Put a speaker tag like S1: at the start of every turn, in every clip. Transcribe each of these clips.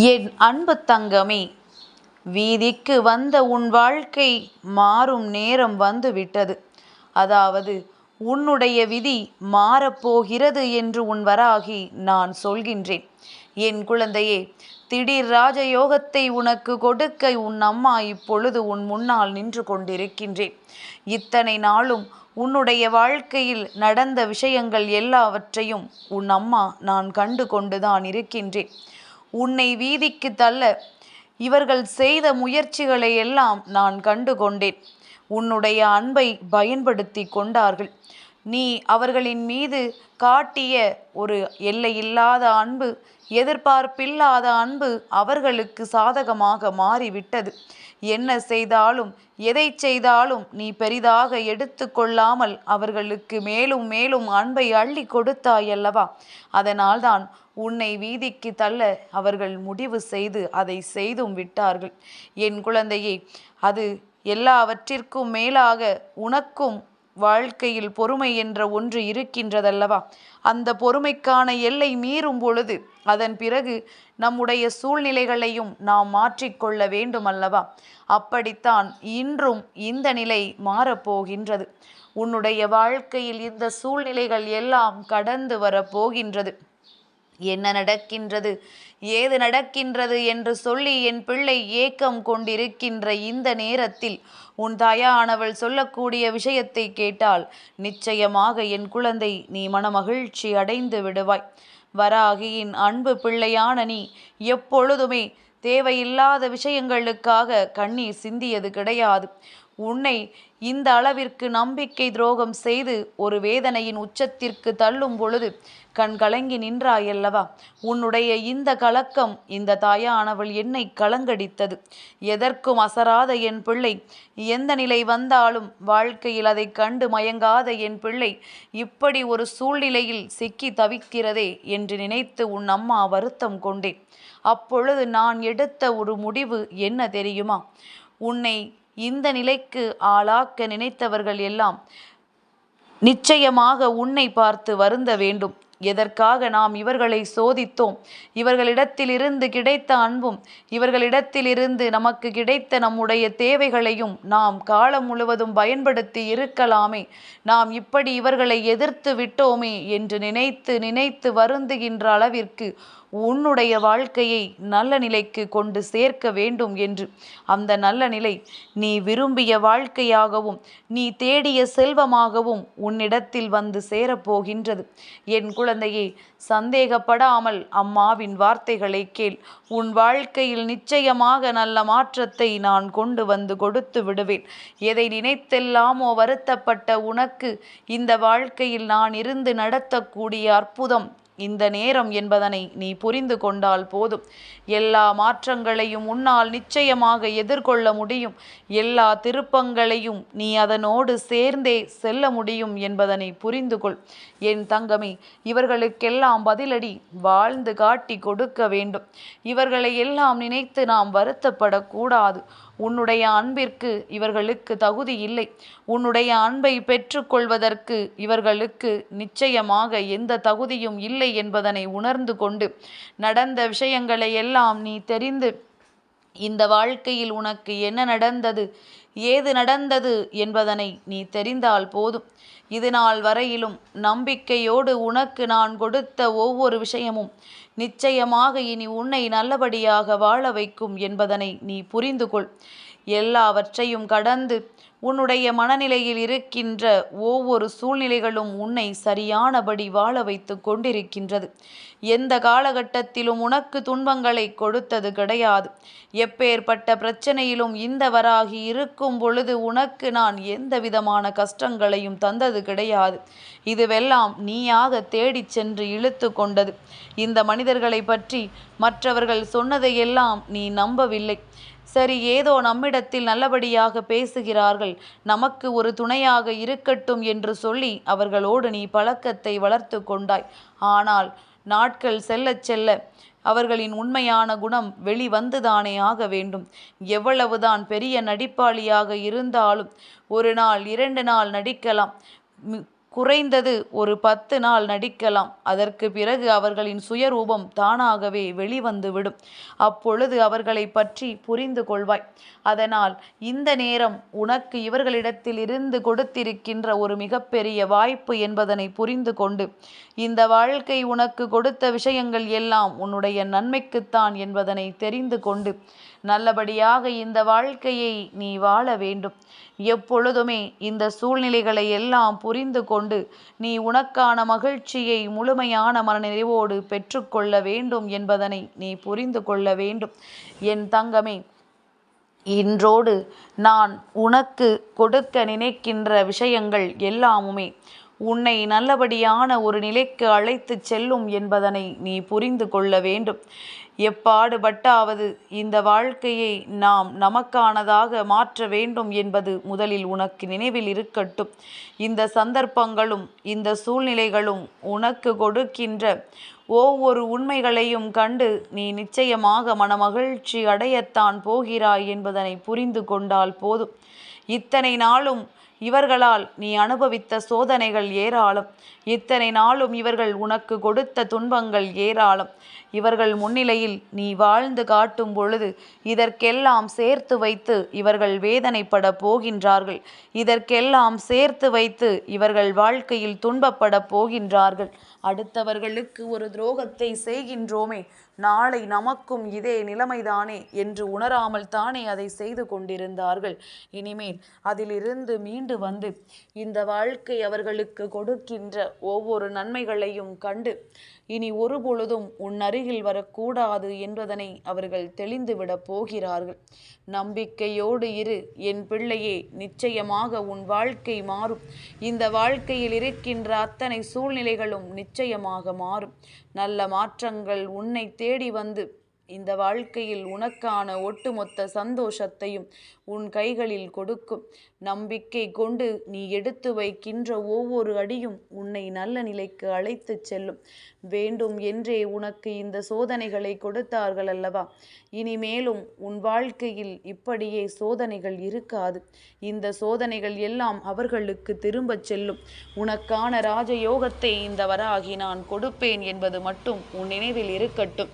S1: என் அன்பு தங்கமே வீதிக்கு வந்த உன் வாழ்க்கை மாறும் நேரம் வந்துவிட்டது. அதாவது உன்னுடைய விதி மாறப்போகிறது என்று உன் வராகி நான் சொல்கின்றேன். என் குழந்தையே திடீர் ராஜயோகத்தை உனக்கு கொடுக்க உன் அம்மா இப்பொழுது உன் முன்னால் நின்று கொண்டிருக்கின்றேன். இத்தனை நாளும் உன்னுடைய வாழ்க்கையில் நடந்த விஷயங்கள் எல்லாவற்றையும் உன் அம்மா நான் கண்டு கொண்டுதான் இருக்கின்றேன். உன்னை வீதிக்கு தள்ள. இவர்கள் செய்த முயற்சிகளை எல்லாம் நான் கண்டு கொண்டேன். உன்னுடைய அன்பை பயன்படுத்தி கொண்டார்கள். நீ அவர்களின் மீது காட்டிய ஒரு எல்லையில்லாத அன்பு எதிர்பார்ப்பில்லாத அன்பு அவர்களுக்கு சாதகமாக மாறிவிட்டது. என்ன செய்தாலும் எதை செய்தாலும் நீ பெரிதாக எடுத்து கொள்ளாமல் அவர்களுக்கு மேலும் மேலும் அன்பை அள்ளி கொடுத்தாயல்லவா? அதனால்தான் உன்னை வீதிக்கு தள்ள அவர்கள் முடிவு செய்து அதை செய்தும் விட்டார்கள். என் குழந்தையே அது எல்லாவற்றிற்கும் மேலாக உனக்கும் வாழ்க்கையில் பொறுமை என்ற ஒன்று இருக்கின்றதல்லவா? அந்த பொறுமைக்கான எல்லை மீறும் பொழுது அதன் பிறகு நம்முடைய சூழ்நிலைகளையும் நாம் மாற்றிக்கொள்ள வேண்டும் அல்லவா அப்படித்தான் இன்றும் இந்த நிலை மாறப்போகின்றது. உன்னுடைய வாழ்க்கையில் இந்த சூழ்நிலைகள் எல்லாம் கடந்து வரப்போகின்றது. என்ன நடக்கின்றது? ஏது நடக்கின்றது என்று சொல்லி என் பிள்ளை ஏக்கம் கொண்டிருக்கின்ற இந்த நேரத்தில் உன் தாயானவள் சொல்லக்கூடிய விஷயத்தை கேட்டால் நிச்சயமாக என் குழந்தை நீ மனமகிழ்ச்சி அடைந்து விடுவாய். வராகியின் அன்பு பிள்ளையான நீ எப்பொழுதுமே தேவையில்லாத விஷயங்களுக்காக கண்ணீர் சிந்தியது கிடையாது. உன்னை இந்த அளவிற்கு நம்பிக்கை துரோகம் செய்து ஒரு வேதனையின் உச்சத்திற்கு தள்ளும் பொழுது கண் கலங்கி நின்றாயல்லவா உன்னுடைய இந்த கலக்கம் இந்த தாயானவள் என்னை கலங்கடித்தது. எதற்கும் அசராத என் பிள்ளை எந்த நிலை வந்தாலும் வாழ்க்கையில் அதை கண்டு மயங்காத என் பிள்ளை இப்படி ஒரு சூழ்நிலையில் சிக்கி தவிக்கிறதே என்று நினைத்து உன் அம்மா வருத்தம் கொண்டேன் அப்பொழுது நான் எடுத்த ஒரு முடிவு என்ன தெரியுமா? உன்னை இந்த நிலைக்கு ஆளாக்க நினைத்தவர்கள் எல்லாம் நிச்சயமாக உன்னை பார்த்து வருந்த வேண்டும். எதற்காக நாம் இவர்களை சோதித்தோம்? இவர்களிடத்திலிருந்து கிடைத்த அன்பும் இவர்களிடத்திலிருந்து நமக்கு கிடைத்த நம்முடைய தேவைகளையும் நாம் காலம் முழுவதும் பயன்படுத்தி இருக்கலாமே. நாம் இப்படி இவர்களை எதிர்த்து விட்டோமே என்று நினைத்து நினைத்து வருந்துகின்ற அளவிற்கு உன்னுடைய வாழ்க்கையை நல்ல நிலைக்கு கொண்டு சேர்க்க வேண்டும் என்று. அந்த நல்ல நிலை நீ விரும்பிய வாழ்க்கையாகவும் நீ தேடிய செல்வமாகவும் உன்னிடத்தில் வந்து சேரப்போகின்றது என் குழந்தையே சந்தேகப்படாமல் அம்மாவின் வார்த்தைகளை கேள். உன் வாழ்க்கையில் நிச்சயமாக நல்ல மாற்றத்தை நான் கொண்டு வந்து கொடுத்து விடுவேன். எதை நினைத்தெல்லாமோ வருத்தப்பட்ட உனக்கு இந்த வாழ்க்கையில் நான் இருந்து நடத்தக்கூடிய அற்புதம் இந்த நேரம் என்பதனை நீ புரிந்து கொண்டால் போதும். எல்லா மாற்றங்களையும் உன்னால் நிச்சயமாக எதிர்கொள்ள முடியும். எல்லா திருப்பங்களையும் நீ அதனோடு சேர்ந்தே செல்ல முடியும் என்பதனை புரிந்து கொள். என் தங்கமே இவர்களுக்கெல்லாம் பதிலடி வாழ்ந்து காட்டி கொடுக்க வேண்டும். இவர்களை எல்லாம் நினைத்து நாம் வருத்தப்படக்கூடாது. உன்னுடைய அன்பிற்கு இவர்களுக்கு தகுதி இல்லை. உன்னுடைய அன்பை பெற்றுக்கொள்வதற்கு இவர்களுக்கு நிச்சயமாக எந்த தகுதியும் இல்லை என்பதனை உணர்ந்து கொண்டு நடந்த விஷயங்களை எல்லாம் நீ தெரிந்து இந்த வாழ்க்கையில் உனக்கு என்ன நடந்தது? ஏது நடந்தது என்பதனை நீ தெரிந்தால் போதும். இது நாள் வரையிலும் நம்பிக்கையோடு உனக்கு நான் கொடுத்த ஒவ்வொரு விஷயமும் நிச்சயமாக இனி உன்னை நல்லபடியாக வாழ வைக்கும் என்பதனை நீ புரிந்து கொள் எல்லாவற்றையும் கடந்து உன்னுடைய மனநிலையில் இருக்கின்ற ஒவ்வொரு சூழ்நிலைகளும் உன்னை சரியானபடி வாழ வைத்து கொண்டிருக்கின்றது. எந்த காலகட்டத்திலும் உனக்கு துன்பங்களை கொடுத்தது கிடையாது. எப்பேற்பட்ட பிரச்சனையிலும் இந்த வராகி இருக்கும் பொழுது உனக்கு நான் எந்த விதமான கஷ்டங்களையும் தந்தது கிடையாது. இதுவெல்லாம் நீயாக தேடிச் சென்று இழுத்து கொண்டது. இந்த மனிதர்களை பற்றி மற்றவர்கள் சொன்னதையெல்லாம் நீ நம்பவில்லை. சரி ஏதோ நம்மிடத்தில் நல்லபடியாக பேசுகிறார்கள். நமக்கு ஒரு துணையாக இருக்கட்டும் என்று சொல்லி அவர்களோடு நீ பழக்கத்தை வளர்த்து கொண்டாய். ஆனால் நாட்கள் செல்லச் செல்ல அவர்களின் உண்மையான குணம் வெளிவந்துதானே ஆக வேண்டும். எவ்வளவுதான் பெரிய நடிப்பாளியாக இருந்தாலும் ஒரு நாள் இரண்டு நாள் நடிக்கலாம். குறைந்தது ஒரு பத்து நாள் நடிக்கலாம். அதற்கு பிறகு அவர்களின் சுயரூபம் தானாகவே வெளிவந்துவிடும். அப்பொழுது அவர்களை பற்றி புரிந்து கொள்வாய். அதனால் இந்த நேரம் உனக்கு இவர்களிடத்தில் இருந்து கொடுத்திருக்கின்ற ஒரு மிகப்பெரிய வாய்ப்பு என்பதனை புரிந்து கொண்டு இந்த வாழ்க்கை உனக்கு கொடுத்த விஷயங்கள் எல்லாம் உன்னுடைய நன்மைக்குத்தான் என்பதனை தெரிந்து கொண்டு நல்லபடியாக இந்த வாழ்க்கையை நீ வாழ வேண்டும். எப்பொழுதுமே இந்த சூழ்நிலைகளை எல்லாம் புரிந்து கொண்டு நீ உனக்கான மகிழ்ச்சியை முழுமையான மனநிறைவோடு பெற்றுக்கொள்ள வேண்டும் என்பதனை நீ புரிந்து கொள்ள வேண்டும். என் தங்கமே இன்றோடு நான் உனக்கு கொடுக்க நினைக்கின்ற விஷயங்கள் எல்லாமுமே உன்னை நல்லபடியான ஒரு நிலைக்கு அழைத்து செல்லும் என்பதனை நீ புரிந்து கொள்ள வேண்டும். எப்பாடுபட்டாவது இந்த வாழ்க்கையை நாம் நமக்கானதாக மாற்ற வேண்டும் என்பது முதலில் உனக்கு நினைவில் இருக்கட்டும். இந்த சந்தர்ப்பங்களும் இந்த சூழ்நிலைகளும் உனக்கு கொடுக்கின்ற ஒவ்வொரு உண்மைகளையும் கண்டு நீ நிச்சயமாக மனமகிழ்ச்சி அடையத்தான் போகிறாய் என்பதனை புரிந்து கொண்டால் போதும். இத்தனை நாளும் இவர்களால் நீ அனுபவித்த சோதனைகள் ஏராளம். இத்தனை நாளும் இவர்கள் உனக்கு கொடுத்த துன்பங்கள் ஏராளம். இவர்கள் முன்னிலையில் நீ வாழ்ந்து காட்டும் பொழுது இதற்கெல்லாம் சேர்த்து வைத்து இவர்கள் வேதனைப்பட போகின்றார்கள். இதற்கெல்லாம் சேர்த்து வைத்து இவர்கள் வாழ்க்கையில் துன்பப்பட போகின்றார்கள். அடுத்தவர்களுக்கு ஒரு துரோகத்தை செய்கின்றோமே. நாளை நமக்கும் இதே நிலைமைதானே என்று உணராமல் தானே அதை செய்து கொண்டிருந்தார்கள். இனிமேல் அதிலிருந்து மீண்டு வந்து இந்த வாழ்க்கை அவர்களுக்கு கொடுக்கின்ற ஒவ்வொரு நன்மைகளையும் கண்டு இனி ஒருபொழுதும் உன் அருகில் வரக்கூடாது என்பதனை அவர்கள் தெளிந்துவிடப் போகிறார்கள். நம்பிக்கையோடு இரு என் பிள்ளையே நிச்சயமாக உன் வாழ்க்கை மாறும். இந்த வாழ்க்கையில் இருக்கின்ற அத்தனை சூழ்நிலைகளும் நிச்சயமாக மாறும். நல்ல மாற்றங்கள் உன்னை தேடி வந்து இந்த வாழ்க்கையில் உனக்கான ஒட்டுமொத்த சந்தோஷத்தையும் உன் கைகளில் கொடுக்கும். நம்பிக்கை கொண்டு நீ எடுத்து வைக்கின்ற ஒவ்வொரு அடியும் உன்னை நல்ல நிலைக்கு அழைத்து செல்லும். வேண்டும் என்றே உனக்கு இந்த சோதனைகளை கொடுத்தார்கள் அல்லவா? இனிமேலும் உன் வாழ்க்கையில் இப்படியே சோதனைகள் இருக்காது. இந்த சோதனைகள் எல்லாம் அவர்களுக்கு திரும்பச் செல்லும். உனக்கான ராஜயோகத்தை இந்த வராகி நான் கொடுப்பேன் என்பது மட்டும் உன் நினைவில் இருக்கட்டும்.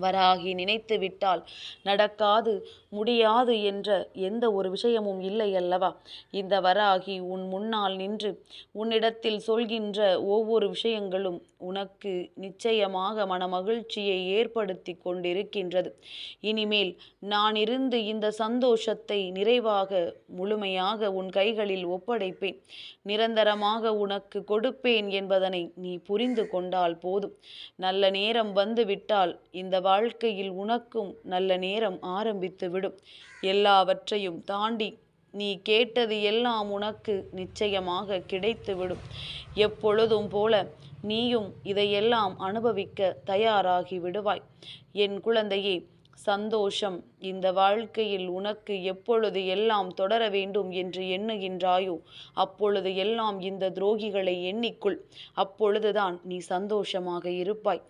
S1: வராகி நினைத்து விட்டால் நடக்காது முடியாது என்ற எந்த ஒரு விஷயமும் இல்லை அல்லவா? இந்த வராகி உன் முன்னால் நின்று உன்னிடத்தில் சொல்கின்ற ஒவ்வொரு விஷயங்களும் உனக்கு நிச்சயமாக மனமகிழ்ச்சியை ஏற்படுத்தி கொண்டிருக்கின்றது. இனிமேல் நான் இருந்து இந்த சந்தோஷத்தை நிறைவாக முழுமையாக உன் கைகளில் ஒப்படைப்பேன். நிரந்தரமாக உனக்கு கொடுப்பேன் என்பதனை நீ புரிந்து கொண்டால் போதும். நல்ல நேரம் வந்துவிட்டால் இந்த வாழ்க்கையில் உனக்கும் நல்ல நேரம் ஆரம்பித்து விடும் எல்லாவற்றையும் தாண்டி நீ கேட்டது எல்லாம் உனக்கு நிச்சயமாக கிடைத்துவிடும். எப்பொழுதும் போல நீயும் இதையெல்லாம் அனுபவிக்க தயாராகி விடுவாய். என் குழந்தையே சந்தோஷம் இந்த வாழ்க்கையில் உனக்கு எப்பொழுது எல்லாம் தொடர வேண்டும் என்று எண்ணுகின்றாயோ அப்பொழுது எல்லாம் இந்த துரோகிகளை எண்ணிக்குள். அப்பொழுதுதான் நீ சந்தோஷமாக இருப்பாய்.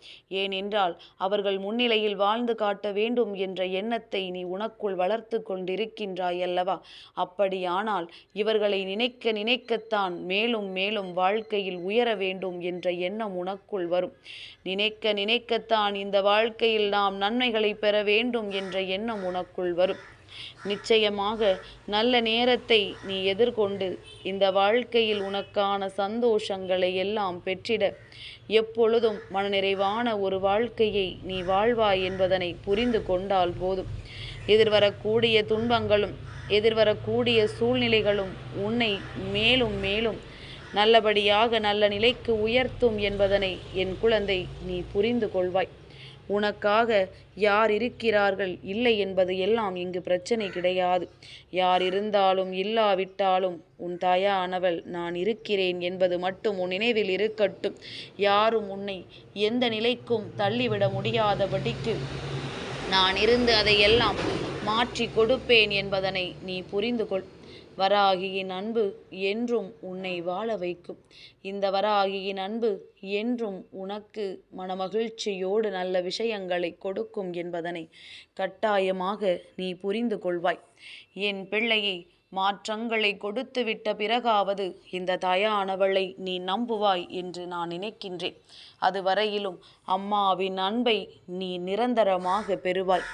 S1: ஏனென்றால் அவர்கள் முன்னிலையில் வாழ்ந்து காட்ட வேண்டும் என்ற எண்ணத்தை நீ உனக்குள் வளர்த்து கொண்டிருக்கின்றாய் அல்லவா? அப்படியானால் இவர்களை நினைக்க நினைக்கத்தான் மேலும் மேலும் வாழ்க்கையில் உயர வேண்டும் என்ற எண்ணம் உனக்குள் வரும். நினைக்க நினைக்கத்தான் இந்த வாழ்க்கையில் நாம் நன்மைகளை பெற வேண்டும் என்ற எண்ணம் உனக்குள் வரும். நிச்சயமாக நல்ல நேரத்தை நீ எதிர்கொண்டு இந்த வாழ்க்கையில் உனக்கான சந்தோஷங்களை எல்லாம் பெற்றிட. எப்பொழுதும் மனநிறைவான ஒரு வாழ்க்கையை நீ வாழ்வாய் என்பதனை புரிந்து கொண்டால் போதும். எதிர்வரக்கூடிய துன்பங்களும் எதிர்வரக்கூடிய சூழ்நிலைகளும் உன்னை மேலும் மேலும் நல்லபடியாக நல்ல நிலைக்கு உயர்த்தும் என்பதனை என் குழந்தை நீ புரிந்து கொள்வாய். உனக்காக யார் இருக்கிறார்கள்? இல்லை என்பது எல்லாம் இங்கு பிரச்சனை கிடையாது. யார் இருந்தாலும் இல்லாவிட்டாலும் உன் தாயானவள் நான் இருக்கிறேன் என்பது மட்டும் உன் நினைவில் இருக்கட்டும். யாரும் உன்னை எந்த நிலைக்கும் தள்ளிவிட முடியாதபடிக்கு நான் இருந்து அதையெல்லாம் மாற்றி கொடுப்பேன் என்பதனை நீ புரிந்து கொள் வராகியின் அன்பு என்றும் உன்னை வாழ வைக்கும். இந்த வராகியின் அன்பு என்றும் உனக்கு மனமகிழ்ச்சியோடு நல்ல விஷயங்களை கொடுக்கும் என்பதனை கட்டாயமாக நீ புரிந்து கொள்வாய் என் பிள்ளையை மாற்றங்களை கொடுத்துவிட்ட பிறகாவது இந்த தாயானவளை நீ நம்புவாய் என்று நான் நினைக்கின்றேன். அதுவரையிலும் அம்மாவின் அன்பை நீ நிரந்தரமாக பெறுவாய்.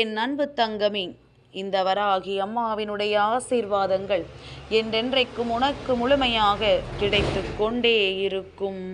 S1: என் அன்பு தங்கமே இந்த வராகி அம்மாவினுடைய ஆசீர்வாதங்கள் என்றென்றைக்கும் உனக்கு முழுமையாக கிடைத்து கொண்டே இருக்கும்.